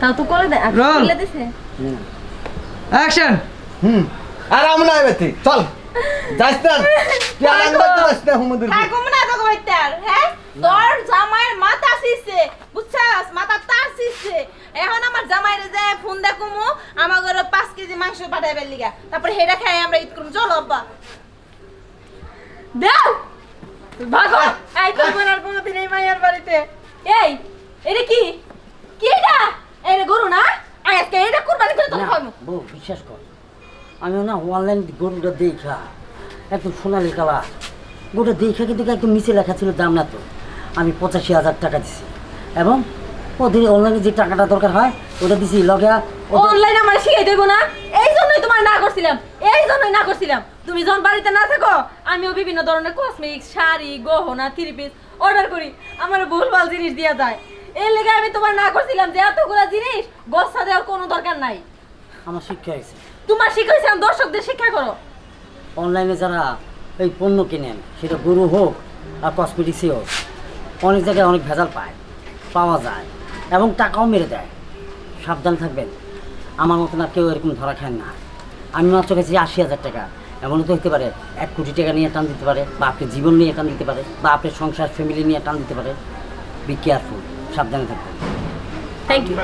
তাও তো করে দে দিছে। অ্যাকশন হুম। আর আমরা এবারে চল। যাস না তুই আর তো যাস না হুমুদের থাকুম না তো কইতার হ্যাঁ? তোর জামাইয়ের মাথা সিসে বুঝছাস? মাথা তার সিসে এখন আমার জামাইরে যায় ফোন দেখুমু আমার ঘরে পাঁচ কেজি মাংস পাঠাইবার লিগা। তারপর হেডা খাই আমরা ঈদ করুম। চলো আব্বা। দেও! ভাগো। এই তোর বোনের কোনোদিন এই মায়ের বাড়িতে। এই বিশ্বাস কর। আমি না অনলাইন গরুটা দেখা, একদম সোনালি কালার গরুটা দেখা কিন্তু একদম নিচে লেখা ছিল দাম না তো। আমি পঁচাশি হাজার টাকা দিছি। এবং ওদের অনলাইনে যে টাকাটা দরকার হয়, ওটা দিছি লগে অনলাইন আমার শিখাই দেবো না? এই জন্যই তোমার না করছিলাম। এই জন্যই না করছিলাম। তুমি যখন বাড়িতে না থাকো, আমিও বিভিন্ন ধরনের কসমেটিক্স শাড়ি, গহনা থ্রি পিস অর্ডার করি। আমার ভুলভাল জিনিস দেওয়া যায়। এর লেগে আমি তোমার না করছিলাম যে এতগুলো জিনিস, গচ্ছা দেওয়ার কোনো দরকার নাই। আমার শিক্ষা হয়েছে। তোমার শিখাইছিলাম দর্শকদের শিক্ষা করো। অনলাইনে যারা এই পণ্য কেনেন সেটা গরু হোক আর কসমেটিক্সই হোক অনেক জায়গায় অনেক ভেজাল পায় পাওয়া যায় এবং টাকাও মেরে দেয়। সাবধান থাকবেন। আমার মতন আর কেউ এরকম ধরা খান না। আমি মাত্র গেছি আশি হাজার টাকা। এমনও তো হতে পারে এক কোটি টাকা নিয়ে টান দিতে পারে বা আপনার জীবন নিয়ে টান দিতে পারে বা আপনার সংসার ফ্যামিলি নিয়ে টান দিতে পারে। বি কেয়ারফুল সাবধানে থাকবেন। Thank you